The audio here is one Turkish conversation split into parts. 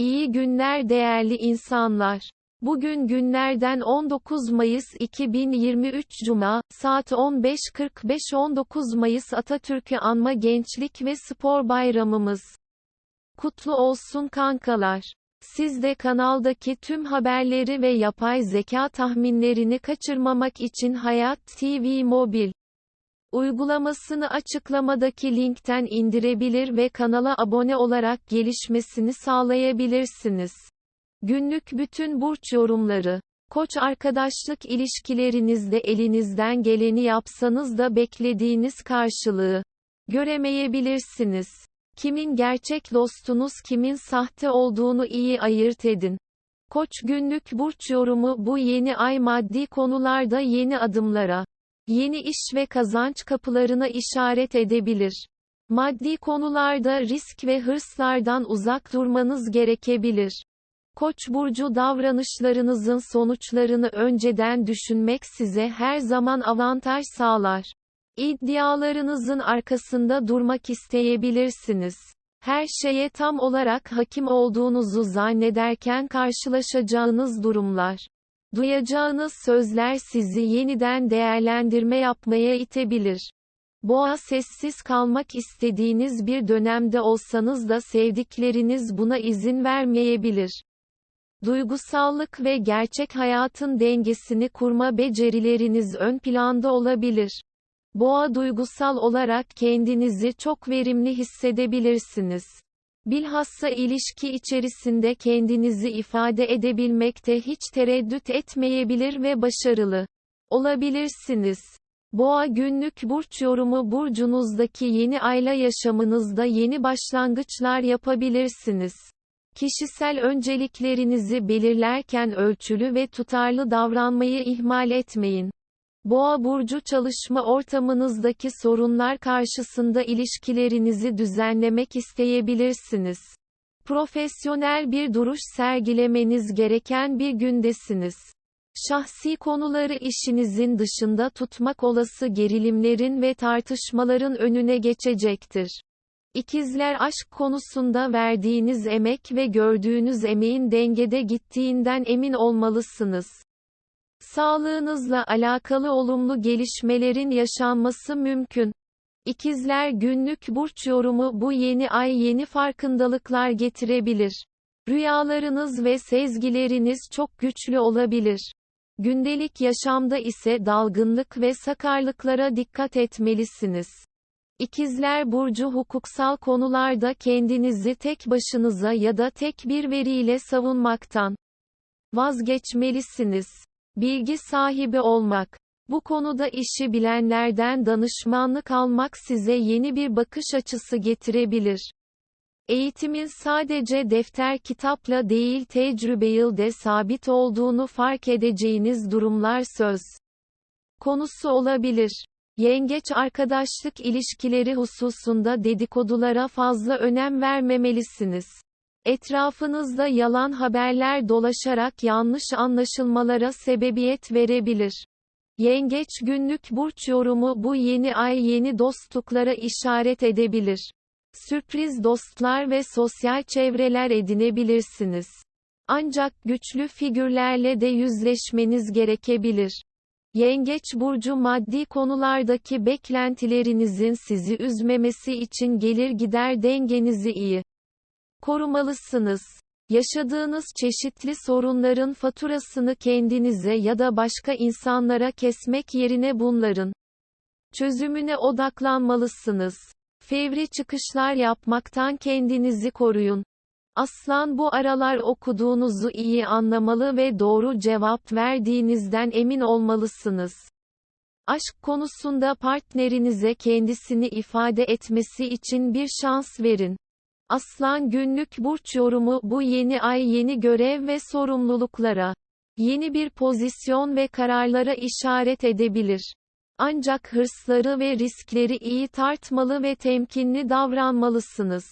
İyi günler değerli insanlar. Bugün günlerden 19 Mayıs 2023 Cuma, saat 15.45 19 Mayıs Atatürk'ü anma gençlik ve spor bayramımız. Kutlu olsun kankalar. Siz de kanaldaki tüm haberleri ve yapay zeka tahminlerini kaçırmamak için Hayat TV Mobil uygulamasını açıklamadaki linkten indirebilir ve kanala abone olarak gelişmesini sağlayabilirsiniz. Günlük bütün burç yorumları. Koç arkadaşlık ilişkilerinizde elinizden geleni yapsanız da beklediğiniz karşılığı göremeyebilirsiniz. Kimin gerçek dostunuz kimin sahte olduğunu iyi ayırt edin. Koç günlük burç yorumu bu yeni ay maddi konularda yeni adımlara, yeni iş ve kazanç kapılarına işaret edebilir. Maddi konularda risk ve hırslardan uzak durmanız gerekebilir. Koç burcu davranışlarınızın sonuçlarını önceden düşünmek size her zaman avantaj sağlar. İddialarınızın arkasında durmak isteyebilirsiniz. Her şeye tam olarak hakim olduğunuzu zannederken karşılaşacağınız durumlar. Duyacağınız sözler sizi yeniden değerlendirme yapmaya itebilir. Boğa sessiz kalmak istediğiniz bir dönemde olsanız da sevdikleriniz buna izin vermeyebilir. Duygusallık ve gerçek hayatın dengesini kurma becerileriniz ön planda olabilir. Boğa duygusal olarak kendinizi çok verimli hissedebilirsiniz. Bilhassa ilişki içerisinde kendinizi ifade edebilmekte hiç tereddüt etmeyebilir ve başarılı olabilirsiniz. Boğa günlük burç yorumu burcunuzdaki yeni ayla yaşamınızda yeni başlangıçlar yapabilirsiniz. Kişisel önceliklerinizi belirlerken ölçülü ve tutarlı davranmayı ihmal etmeyin. Boğa burcu çalışma ortamınızdaki sorunlar karşısında ilişkilerinizi düzenlemek isteyebilirsiniz. Profesyonel bir duruş sergilemeniz gereken bir gündesiniz. Şahsi konuları işinizin dışında tutmak olası gerilimlerin ve tartışmaların önüne geçecektir. İkizler aşk konusunda verdiğiniz emek ve gördüğünüz emeğin dengede gittiğinden emin olmalısınız. Sağlığınızla alakalı olumlu gelişmelerin yaşanması mümkün. İkizler günlük burç yorumu bu yeni ay yeni farkındalıklar getirebilir. Rüyalarınız ve sezgileriniz çok güçlü olabilir. Gündelik yaşamda ise dalgınlık ve sakarlıklara dikkat etmelisiniz. İkizler burcu hukuksal konularda kendinizi tek başınıza ya da tek bir veriyle savunmaktan vazgeçmelisiniz. Bilgi sahibi olmak. Bu konuda işi bilenlerden danışmanlık almak size yeni bir bakış açısı getirebilir. Eğitimin sadece defter kitapla değil tecrübeyle de sabit olduğunu fark edeceğiniz durumlar söz konusu olabilir. Yengeç arkadaşlık ilişkileri hususunda dedikodulara fazla önem vermemelisiniz. Etrafınızda yalan haberler dolaşarak yanlış anlaşılmalara sebebiyet verebilir. Yengeç günlük burç yorumu bu yeni ay yeni dostluklara işaret edebilir. Sürpriz dostlar ve sosyal çevreler edinebilirsiniz. Ancak güçlü figürlerle de yüzleşmeniz gerekebilir. Yengeç burcu maddi konulardaki beklentilerinizin sizi üzmemesi için gelir gider dengenizi iyi korumalısınız. Yaşadığınız çeşitli sorunların faturasını kendinize ya da başka insanlara kesmek yerine bunların çözümüne odaklanmalısınız. Fevri çıkışlar yapmaktan kendinizi koruyun. Aslan bu aralar okuduğunuzu iyi anlamalı ve doğru cevap verdiğinizden emin olmalısınız. Aşk konusunda partnerinize kendisini ifade etmesi için bir şans verin. Aslan günlük burç yorumu bu yeni ay yeni görev ve sorumluluklara, yeni bir pozisyon ve kararlara işaret edebilir. Ancak hırsları ve riskleri iyi tartmalı ve temkinli davranmalısınız.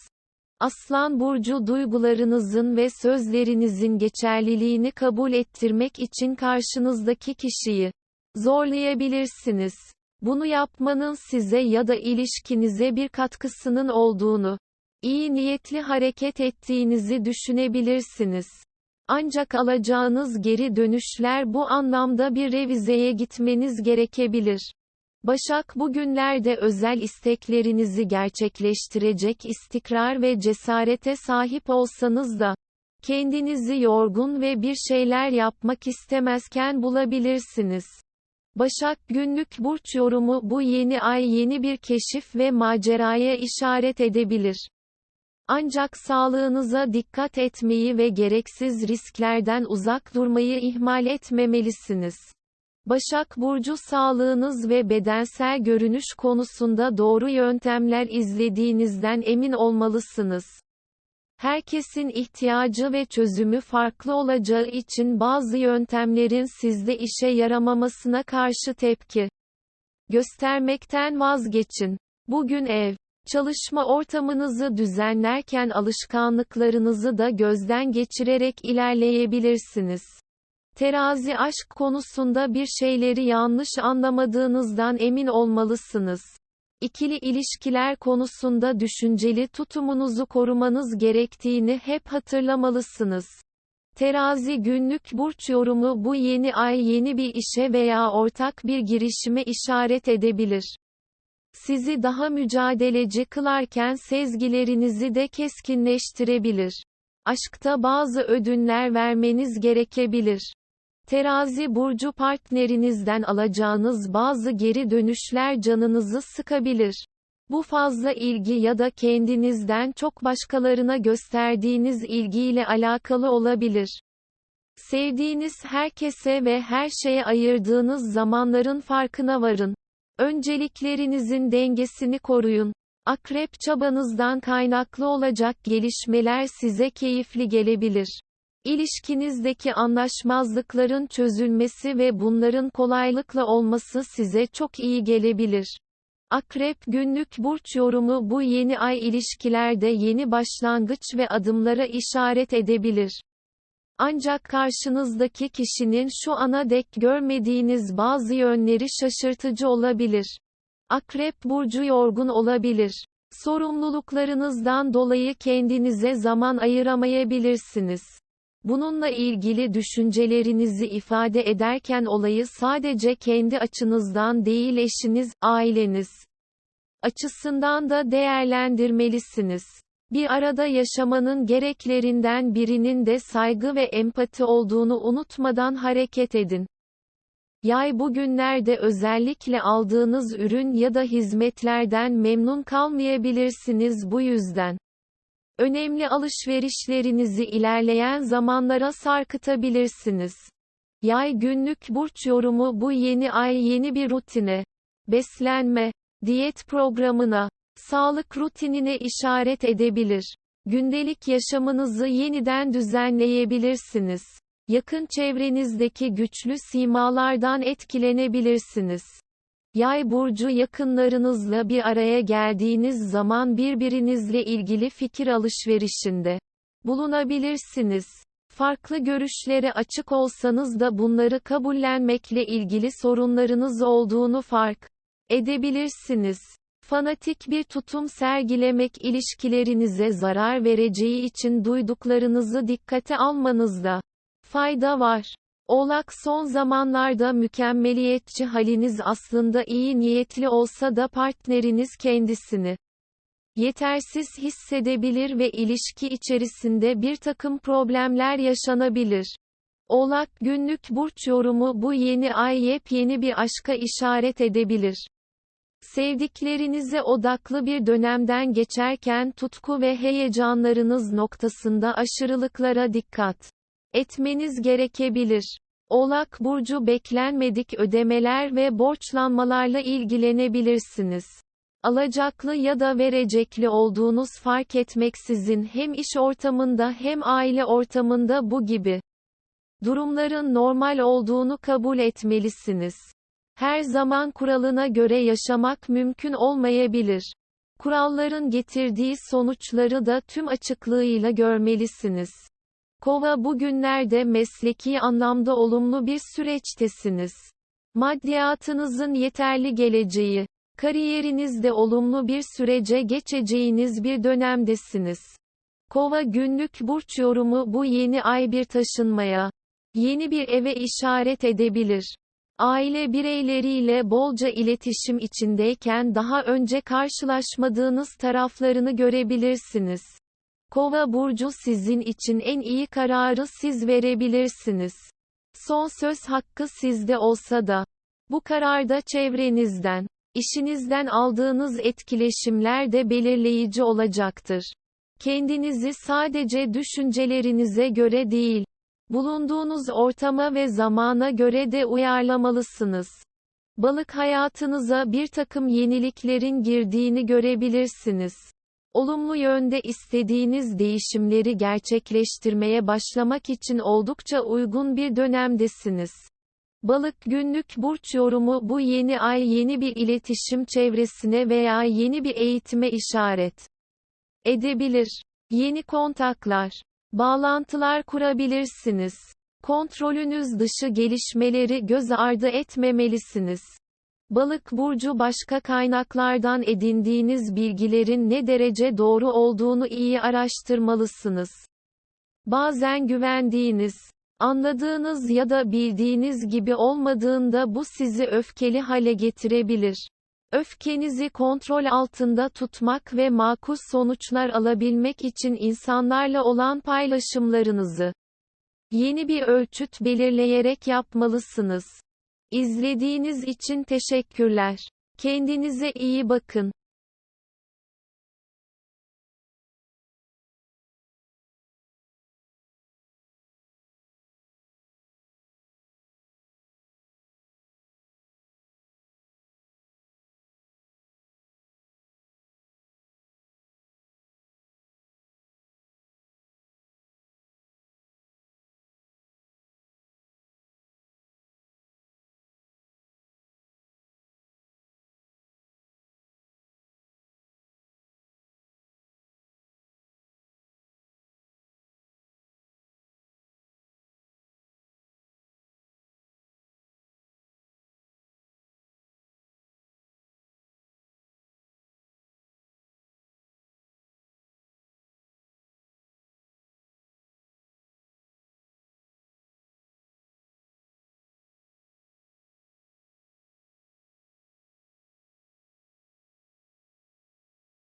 Aslan burcu duygularınızın ve sözlerinizin geçerliliğini kabul ettirmek için karşınızdaki kişiyi zorlayabilirsiniz. Bunu yapmanın size ya da ilişkinize bir katkısının olduğunu iyi niyetli hareket ettiğinizi düşünebilirsiniz. Ancak alacağınız geri dönüşler bu anlamda bir revizeye gitmeniz gerekebilir. Başak bugünlerde özel isteklerinizi gerçekleştirecek istikrar ve cesarete sahip olsanız da, kendinizi yorgun ve bir şeyler yapmak istemezken bulabilirsiniz. Başak günlük burç yorumu bu yeni ay yeni bir keşif ve maceraya işaret edebilir. Ancak sağlığınıza dikkat etmeyi ve gereksiz risklerden uzak durmayı ihmal etmemelisiniz. Başak Burcu sağlığınız ve bedensel görünüş konusunda doğru yöntemler izlediğinizden emin olmalısınız. Herkesin ihtiyacı ve çözümü farklı olacağı için bazı yöntemlerin sizde işe yaramamasına karşı tepki göstermekten vazgeçin. Bugün ev, çalışma ortamınızı düzenlerken alışkanlıklarınızı da gözden geçirerek ilerleyebilirsiniz. Terazi aşk konusunda bir şeyleri yanlış anlamadığınızdan emin olmalısınız. İkili ilişkiler konusunda düşünceli tutumunuzu korumanız gerektiğini hep hatırlamalısınız. Terazi günlük burç yorumu bu yeni ay yeni bir işe veya ortak bir girişime işaret edebilir. Sizi daha mücadeleci kılarken sezgilerinizi de keskinleştirebilir. Aşkta bazı ödünler vermeniz gerekebilir. Terazi burcu partnerinizden alacağınız bazı geri dönüşler canınızı sıkabilir. Bu fazla ilgi ya da kendinizden çok başkalarına gösterdiğiniz ilgiyle alakalı olabilir. Sevdiğiniz herkese ve her şeye ayırdığınız zamanların farkına varın. Önceliklerinizin dengesini koruyun. Akrep çabanızdan kaynaklı olacak gelişmeler size keyifli gelebilir. İlişkinizdeki anlaşmazlıkların çözülmesi ve bunların kolaylıkla olması size çok iyi gelebilir. Akrep günlük burç yorumu bu yeni ay ilişkilerde yeni başlangıç ve adımlara işaret edebilir. Ancak karşınızdaki kişinin şu ana dek görmediğiniz bazı yönleri şaşırtıcı olabilir. Akrep burcu yorgun olabilir. Sorumluluklarınızdan dolayı kendinize zaman ayıramayabilirsiniz. Bununla ilgili düşüncelerinizi ifade ederken olayı sadece kendi açınızdan değil eşiniz, aileniz açısından da değerlendirmelisiniz. Bir arada yaşamanın gereklerinden birinin de saygı ve empati olduğunu unutmadan hareket edin. Yay bugünlerde özellikle aldığınız ürün ya da hizmetlerden memnun kalmayabilirsiniz bu yüzden. Önemli alışverişlerinizi ilerleyen zamanlara sarkıtabilirsiniz. Yay günlük burç yorumu bu yeni ay yeni bir rutine, beslenme, diyet programına, sağlık rutinine işaret edebilir. Gündelik yaşamınızı yeniden düzenleyebilirsiniz. Yakın çevrenizdeki güçlü simalardan etkilenebilirsiniz. Yay burcu yakınlarınızla bir araya geldiğiniz zaman birbirinizle ilgili fikir alışverişinde bulunabilirsiniz. Farklı görüşlere açık olsanız da bunları kabullenmekle ilgili sorunlarınız olduğunu fark edebilirsiniz. Fanatik bir tutum sergilemek ilişkilerinize zarar vereceği için duyduklarınızı dikkate almanızda fayda var. Oğlak son zamanlarda mükemmeliyetçi haliniz aslında iyi niyetli olsa da partneriniz kendisini yetersiz hissedebilir ve ilişki içerisinde bir takım problemler yaşanabilir. Oğlak günlük burç yorumu bu yeni ay yepyeni bir aşka işaret edebilir. Sevdiklerinize odaklı bir dönemden geçerken tutku ve heyecanlarınız noktasında aşırılıklara dikkat etmeniz gerekebilir. Oğlak burcu beklenmedik ödemeler ve borçlanmalarla ilgilenebilirsiniz. Alacaklı ya da verecekli olduğunuz fark etmeksizin hem iş ortamında hem aile ortamında bu gibi durumların normal olduğunu kabul etmelisiniz. Her zaman kuralına göre yaşamak mümkün olmayabilir. Kuralların getirdiği sonuçları da tüm açıklığıyla görmelisiniz. Kova bugünlerde mesleki anlamda olumlu bir süreçtesiniz. Maddiyatınızın yeterli geleceği, Kariyerinizde olumlu bir sürece geçeceğiniz bir dönemdesiniz. Kova günlük burç yorumu bu yeni ay bir taşınmaya, yeni bir eve işaret edebilir. Aile bireyleriyle bolca iletişim içindeyken daha önce karşılaşmadığınız taraflarını görebilirsiniz. Kova burcu sizin için en iyi kararı siz verebilirsiniz. Son söz hakkı sizde olsa da bu kararda çevrenizden, işinizden aldığınız etkileşimler de belirleyici olacaktır. Kendinizi sadece düşüncelerinize göre değil, bulunduğunuz ortama ve zamana göre de uyarlamalısınız. Balık hayatınıza bir takım yeniliklerin girdiğini görebilirsiniz. Olumlu yönde istediğiniz değişimleri gerçekleştirmeye başlamak için oldukça uygun bir dönemdesiniz. Balık günlük burç yorumu bu yeni ay yeni bir iletişim çevresine veya yeni bir eğitime işaret edebilir. Yeni kontaklar, bağlantılar kurabilirsiniz. Kontrolünüz dışı gelişmeleri göz ardı etmemelisiniz. Balık burcu başka kaynaklardan edindiğiniz bilgilerin ne derece doğru olduğunu iyi araştırmalısınız. Bazen güvendiğiniz, anladığınız ya da bildiğiniz gibi olmadığında bu sizi öfkeli hale getirebilir. Öfkenizi kontrol altında tutmak ve makul sonuçlar alabilmek için insanlarla olan paylaşımlarınızı yeni bir ölçüt belirleyerek yapmalısınız. İzlediğiniz için teşekkürler. Kendinize iyi bakın.